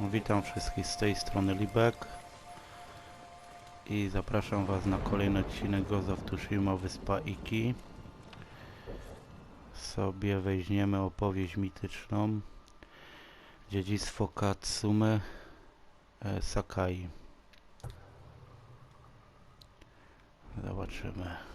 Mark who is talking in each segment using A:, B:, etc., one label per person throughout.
A: No, Witam wszystkich z tej strony Libek i zapraszam Was na kolejny odcinek Ghost of Wyspa Iki. Sobie weźmiemy opowieść mityczną Dziedzictwo Katsume e, Sakai. Zobaczymy.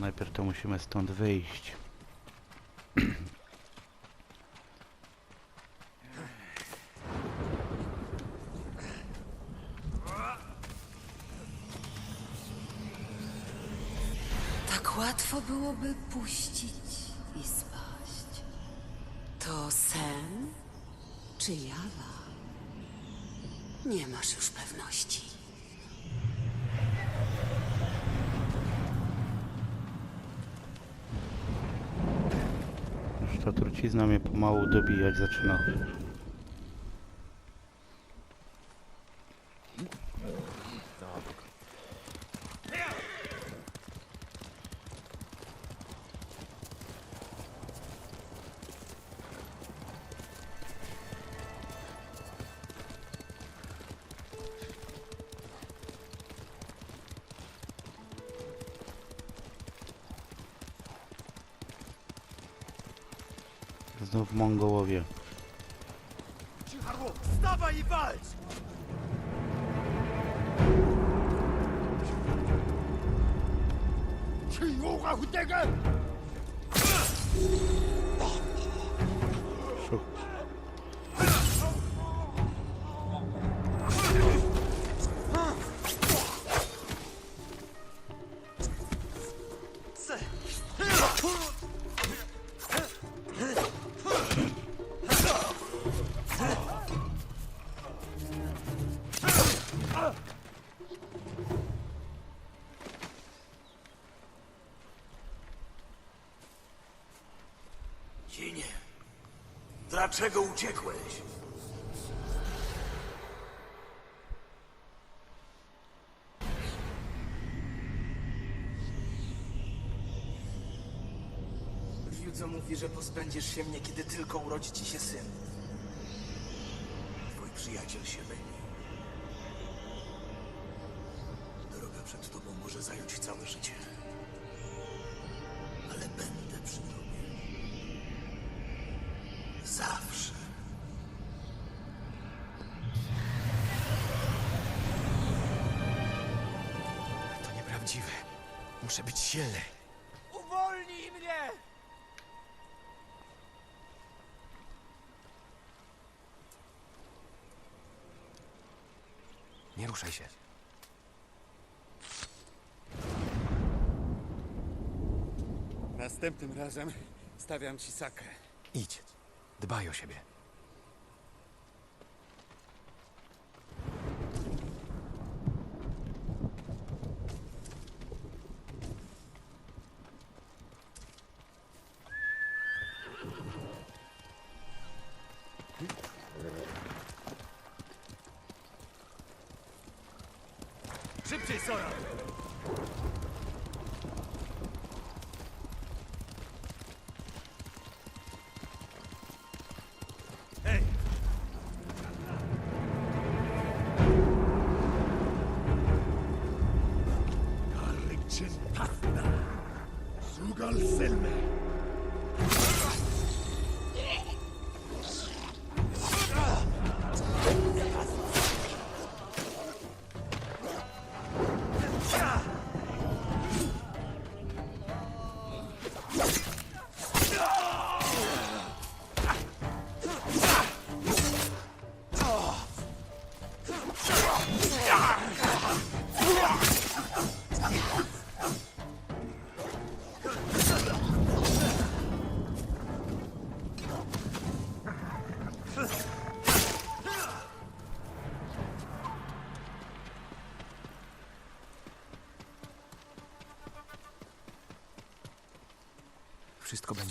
A: Najpierw to musimy stąd wyjść.
B: Tak łatwo byłoby puścić i spaść. To sen czy jawa? Nie masz już pewności.
A: Ta trucizna mnie pomału dobijać zaczyna. Чего
C: хутега? Dlaczego uciekłeś?
D: Ryudzo mówi, że pozbędziesz się mnie, kiedy tylko urodzi ci się syn.
C: Twój przyjaciel się myli. Droga przed tobą może zająć całe życie.
D: Muszę być silny. Uwolnij mnie! Nie ruszaj się.
E: Następnym razem stawiam ci sakę.
D: Idź. Dbaj o siebie.
C: Szybciej, Sora!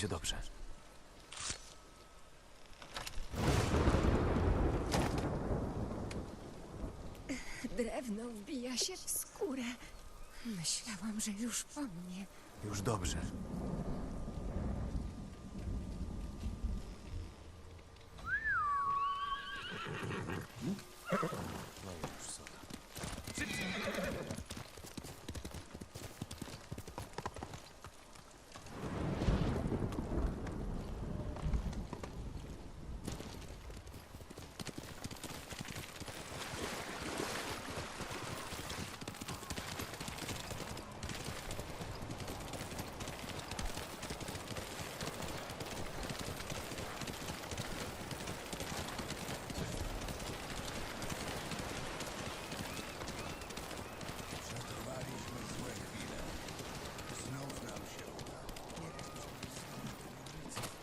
D: Będzie dobrze.
F: Drewno wbija się w skórę. Myślałam, że już po mnie.
G: Już dobrze.
C: Przetrwaliśmy złe chwile. Znów nam się uda.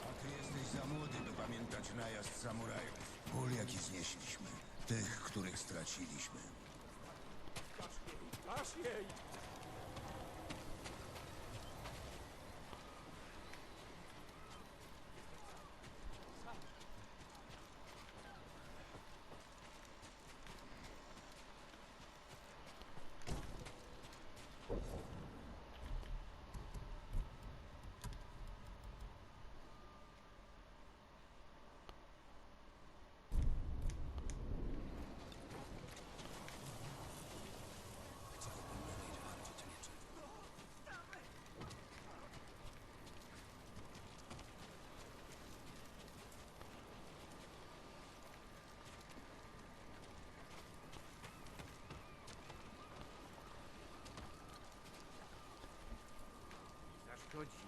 C: A ty jesteś za młody, by pamiętać najazd samurajów. Ból, jaki znieśliśmy. Tych, których straciliśmy.
D: Zaszkodzi.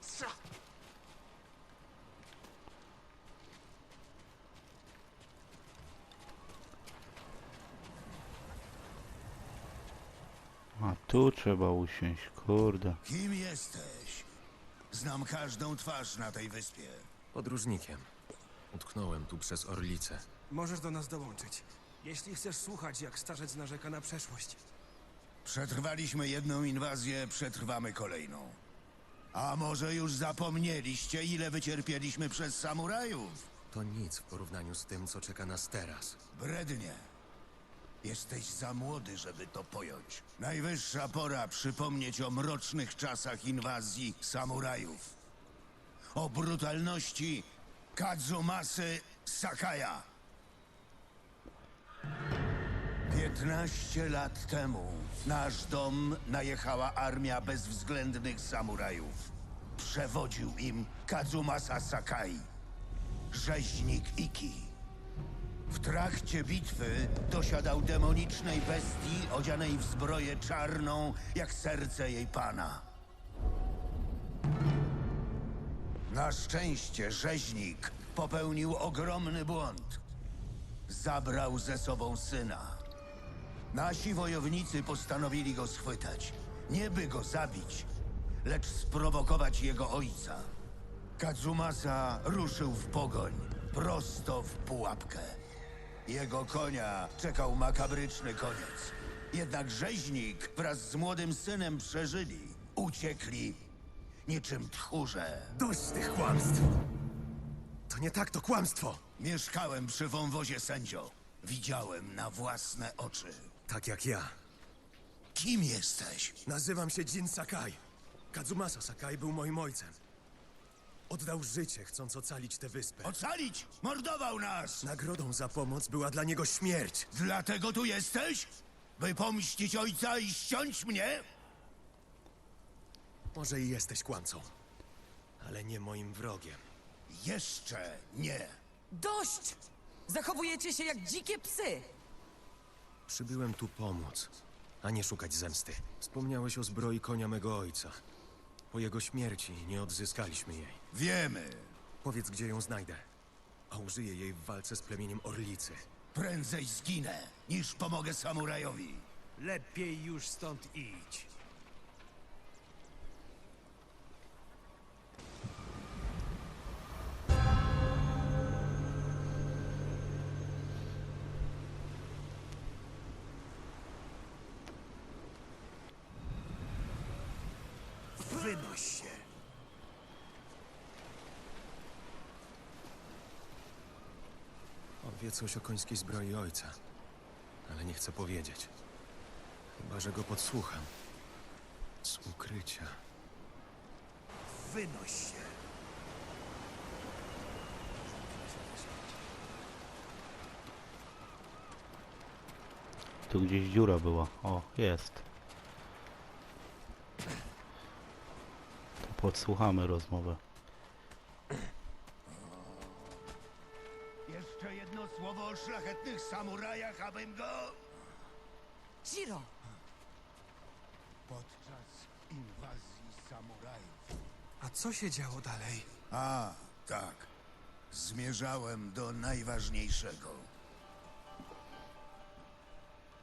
D: Co?
A: A tu trzeba usiąść, kurde.
C: Kim jesteś? Znam każdą twarz na tej wyspie.
E: Podróżnikiem. Utknąłem tu przez Orlicę.
D: Możesz do nas dołączyć. Jeśli chcesz słuchać, jak starzec narzeka na przeszłość.
C: Przetrwaliśmy jedną inwazję, przetrwamy kolejną. A może już zapomnieliście, ile wycierpieliśmy przez samurajów?
E: To nic w porównaniu z tym, co czeka nas teraz.
C: Brednie. Jesteś za młody, żeby to pojąć. Najwyższa pora przypomnieć o mrocznych czasach inwazji samurajów. O brutalności Kadzumasy Sakaya. 15 lat temu nasz dom najechała armia bezwzględnych samurajów. Przewodził im Kazumasa Sakai, rzeźnik Iki. W trakcie bitwy dosiadał demonicznej bestii odzianej w zbroję czarną, jak serce jej pana. Na szczęście rzeźnik popełnił ogromny błąd. Zabrał ze sobą syna. Nasi wojownicy postanowili go schwytać. Nie by go zabić, lecz sprowokować jego ojca. Kazumasa ruszył w pogoń, prosto w pułapkę. Jego konia czekał makabryczny koniec. Jednak rzeźnik wraz z młodym synem przeżyli. Uciekli niczym tchórze.
E: Dość tych kłamstw! To nie tak, to kłamstwo!
C: Mieszkałem przy wąwozie sędzio. Widziałem na własne oczy.
E: Tak jak ja.
C: Kim jesteś?
E: Nazywam się Jin Sakai. Kazumasa Sakai był moim ojcem. Oddał życie, chcąc ocalić tę wyspę.
C: Ocalić! Mordował nas!
E: Nagrodą za pomoc była dla niego śmierć.
C: Dlatego tu jesteś? By pomścić ojca i ściąć mnie?
E: Może i jesteś kłamcą, ale nie moim wrogiem.
C: Jeszcze nie.
H: Dość! Zachowujecie się jak dzikie psy!
E: Przybyłem tu pomóc, a nie szukać zemsty. Wspomniałeś o zbroi konia mego ojca. Po jego śmierci nie odzyskaliśmy jej.
C: Wiemy.
E: Powiedz, gdzie ją znajdę, a użyję jej w walce z plemieniem Orlicy.
C: Prędzej zginę, niż pomogę samurajowi.
D: Lepiej już stąd idź.
E: Wie coś o końskiej zbroi ojca, ale nie chce powiedzieć. Chyba, że go podsłucham. Z ukrycia.
C: Wynoś się.
A: Tu gdzieś dziura była. O, jest. To podsłuchamy rozmowę.
C: Szlachetnych samurajach, abym go...
H: Shiro!
C: Podczas inwazji samurajów.
D: A co się działo dalej?
C: A, tak. Zmierzałem do najważniejszego.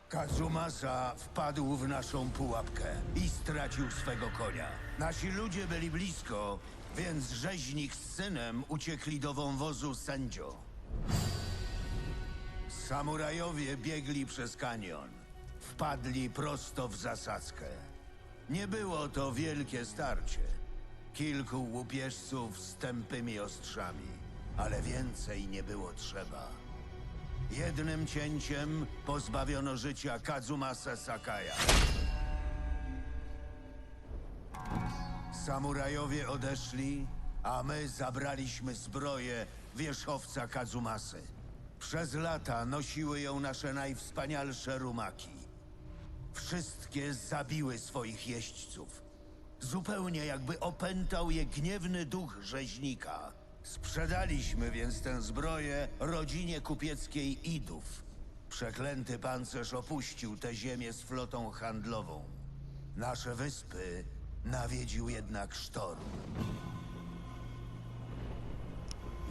C: Kazumasa wpadł w naszą pułapkę i stracił swego konia. Nasi ludzie byli blisko, więc rzeźnik z synem uciekli do wąwozu Sendzio. Samurajowie biegli przez kanion. Wpadli prosto w zasadzkę. Nie było to wielkie starcie. Kilku łupieżców z tępymi ostrzami, ale więcej nie było trzeba. Jednym cięciem pozbawiono życia Kazumasa Sakaya. Samurajowie odeszli, a my zabraliśmy zbroję wierzchowca Kazumasy. Przez lata nosiły ją nasze najwspanialsze rumaki. Wszystkie zabiły swoich jeźdźców. Zupełnie jakby opętał je gniewny duch rzeźnika. Sprzedaliśmy więc tę zbroję rodzinie kupieckiej Idów. Przeklęty pancerz opuścił tę ziemię z flotą handlową. Nasze wyspy nawiedził jednak sztorm.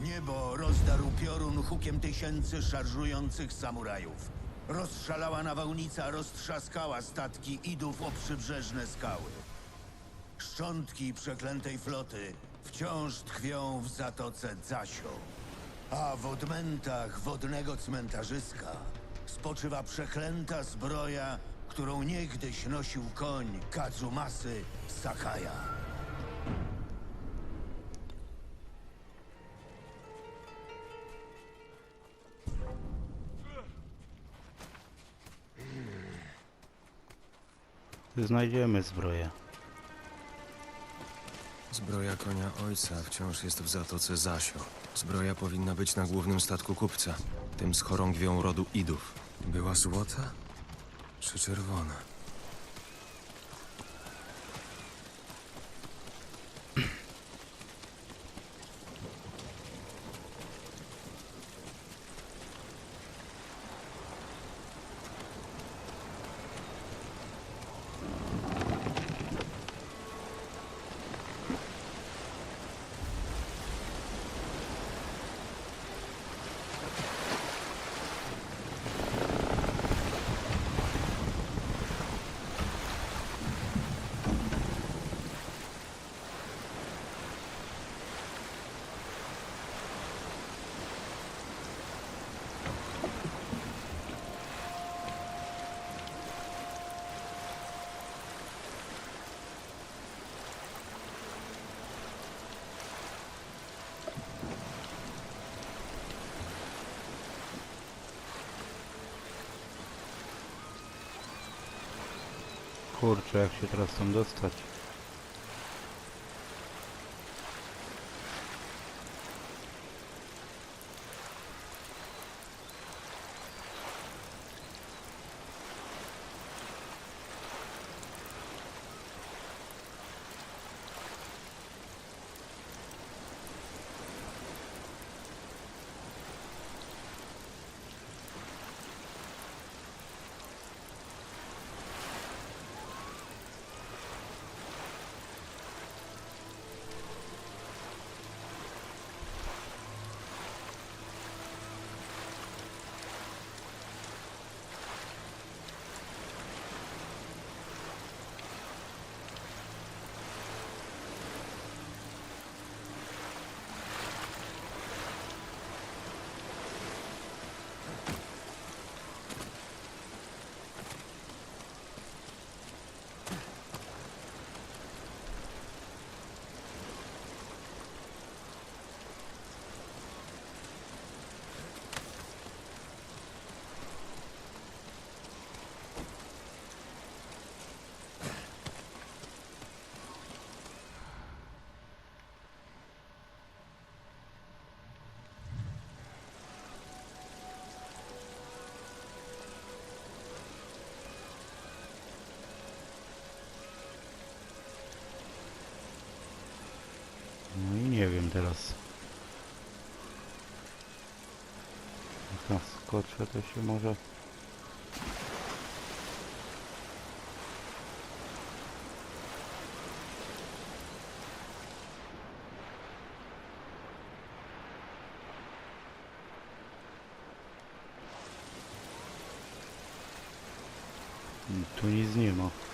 C: Niebo rozdarł piorun hukiem tysięcy szarżujących samurajów. Rozszalała nawałnica roztrzaskała statki Idów o przybrzeżne skały. Szczątki przeklętej floty wciąż tkwią w zatoce Zasio. A w odmętach wodnego cmentarzyska spoczywa przeklęta zbroja, którą niegdyś nosił koń Kazumasy Sakaya.
A: Znajdziemy zbroję.
E: Zbroja konia ojca wciąż jest w zatoce Zasio. Zbroja powinna być na głównym statku kupca, tym z chorągwią rodu Idów. Była złota czy czerwona?
A: Kurczę, jak się teraz tam dostać? Teraz. Jak tam skoczę, to się może... Tu nic nie ma.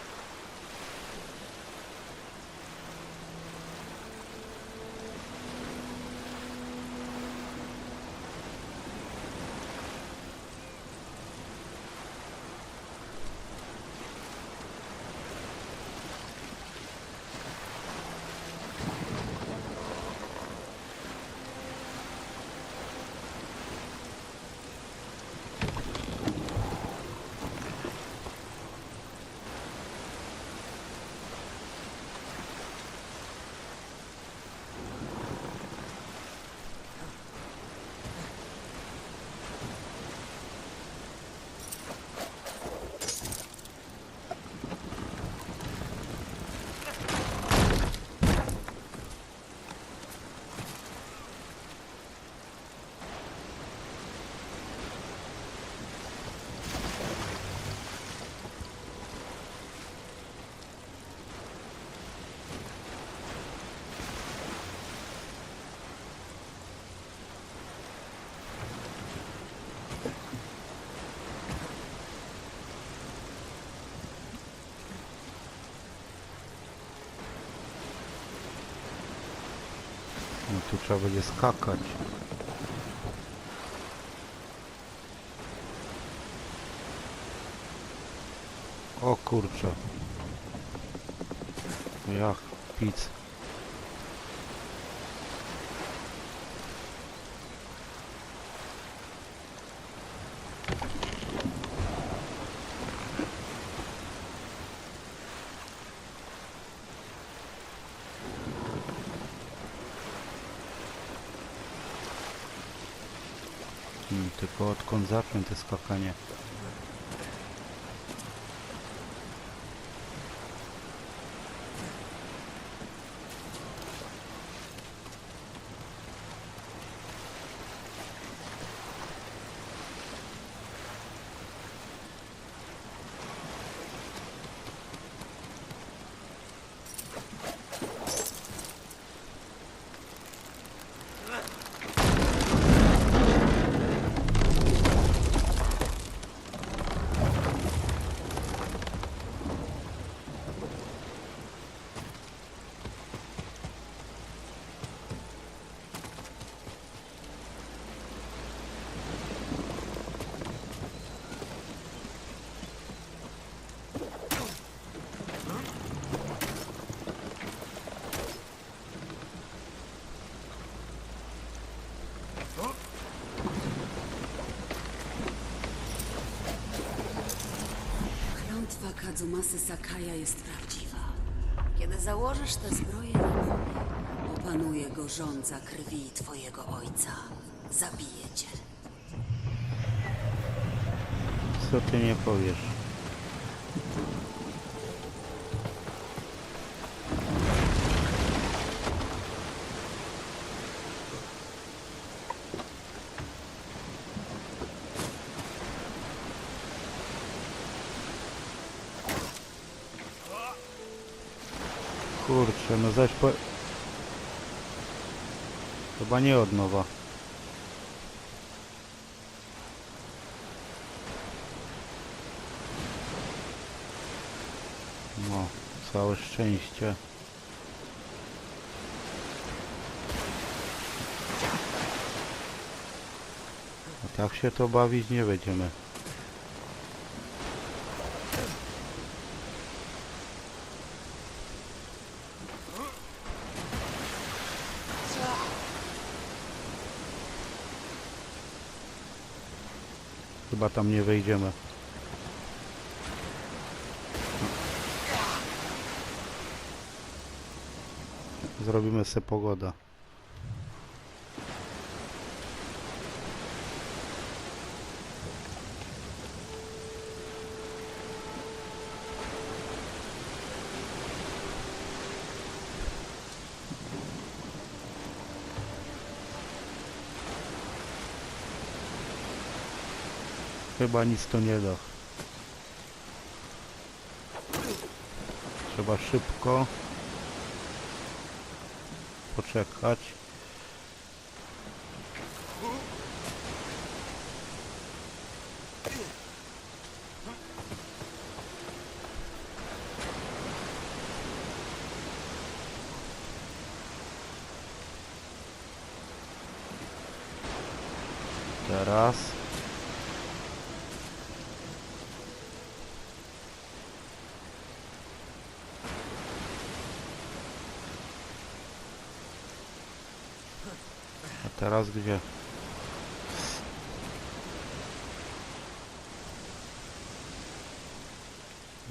A: Tu trzeba będzie skakać. O kurczę. Jak pic. Zacząłem te skakanie?
B: Klątwa Kadzumasy Sakaja jest prawdziwa. Kiedy założysz tę zbroję na opanuje go rządza krwi twojego ojca. Zabije cię.
A: Co ty nie powiesz? Kurczę, no zaś po... Chyba nie od nowa. No, całe szczęście. A tak się to bawić nie będziemy. Chyba tam nie wejdziemy. Zrobimy se pogoda. Chyba nic to nie da. Trzeba szybko poczekać. Teraz. A teraz gdzie?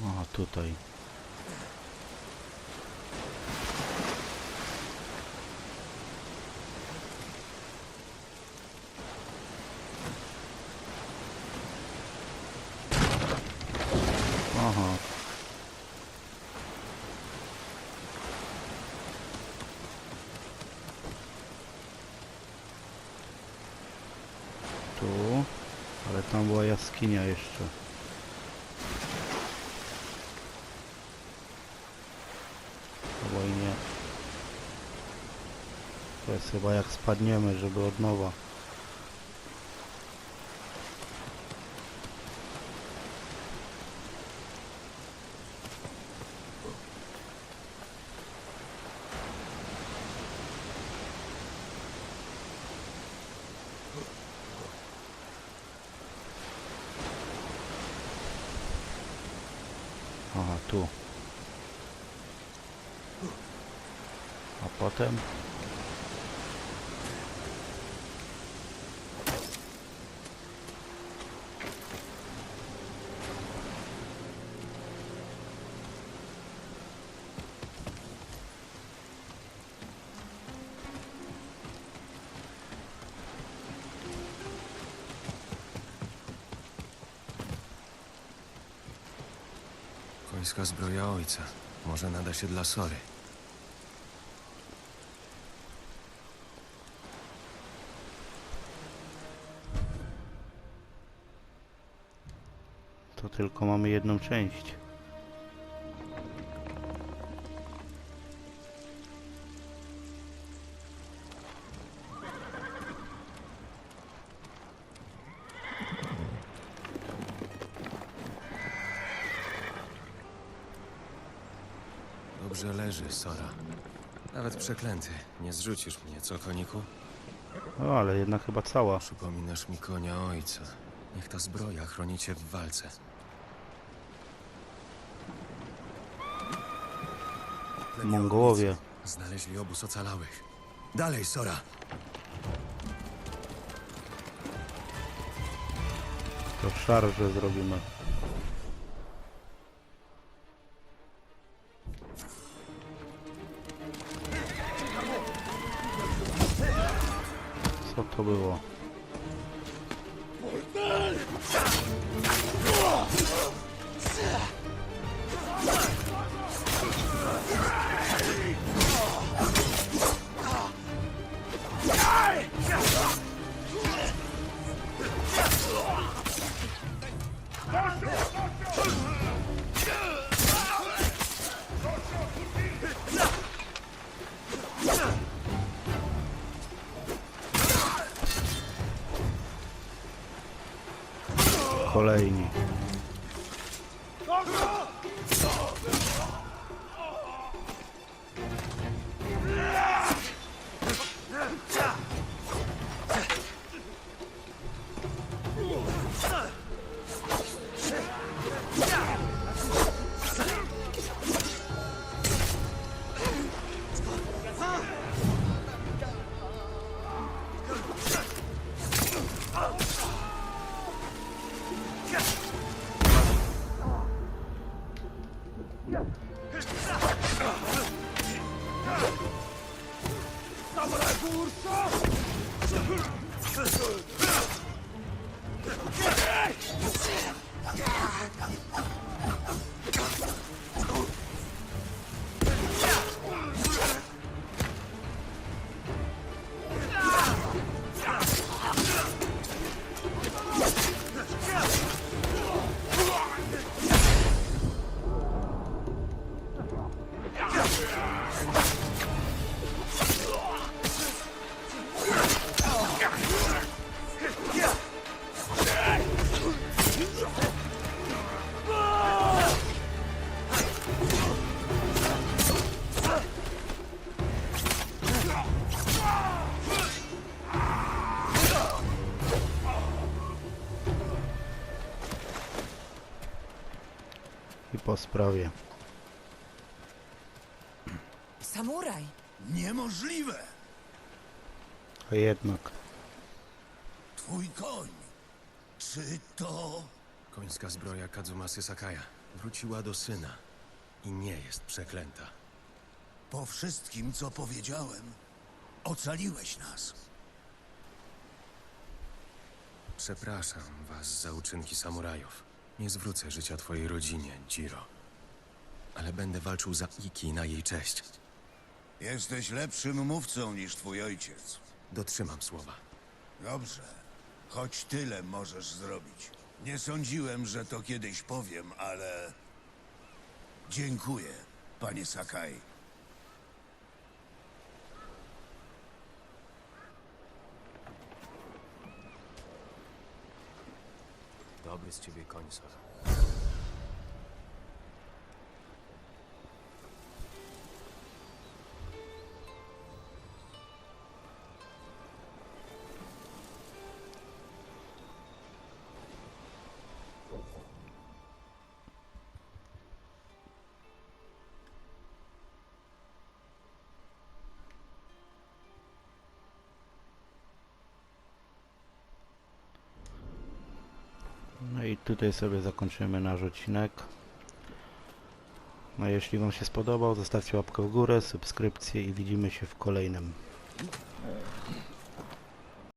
A: A tutaj. Aha. Tu, ale tam była jaskinia jeszcze. Albo i nie. To jest chyba jak spadniemy, żeby od nowa. Aha, tu. A potem?
E: Końska zbroja ojca. Może nada się dla Sory.
A: To tylko mamy jedną część.
E: Dobrze leży, Sora. Nawet przeklęty. Nie zrzucisz mnie, co, koniku?
A: O, ale jednak chyba cała.
E: Przypominasz mi konia ojca. Niech ta zbroja chroni cię w walce.
A: Mongołowie.
E: Znaleźli obóz ocalałych. Dalej, Sora!
A: To szarże zrobimy. Było? Kolejni. olursa... po sprawie.
H: Samuraj!
C: Niemożliwe!
A: A jednak.
C: Twój koń! Czy to...
E: Końska zbroja Kadzumasy Sakaya wróciła do syna i nie jest przeklęta.
C: Po wszystkim, co powiedziałem, ocaliłeś nas.
E: Przepraszam was za uczynki samurajów. Nie zwrócę życia twojej rodzinie, Jiro. Ale będę walczył za Iki na jej cześć.
C: Jesteś lepszym mówcą niż twój ojciec.
E: Dotrzymam słowa.
C: Dobrze, choć tyle możesz zrobić. Nie sądziłem, że to kiedyś powiem, ale... Dziękuję, panie Sakai.
E: Z ciebie koń,
A: tutaj sobie zakończymy nasz odcinek. No jeśli Wam się spodobał, zostawcie łapkę w górę, subskrypcję i widzimy się w kolejnym.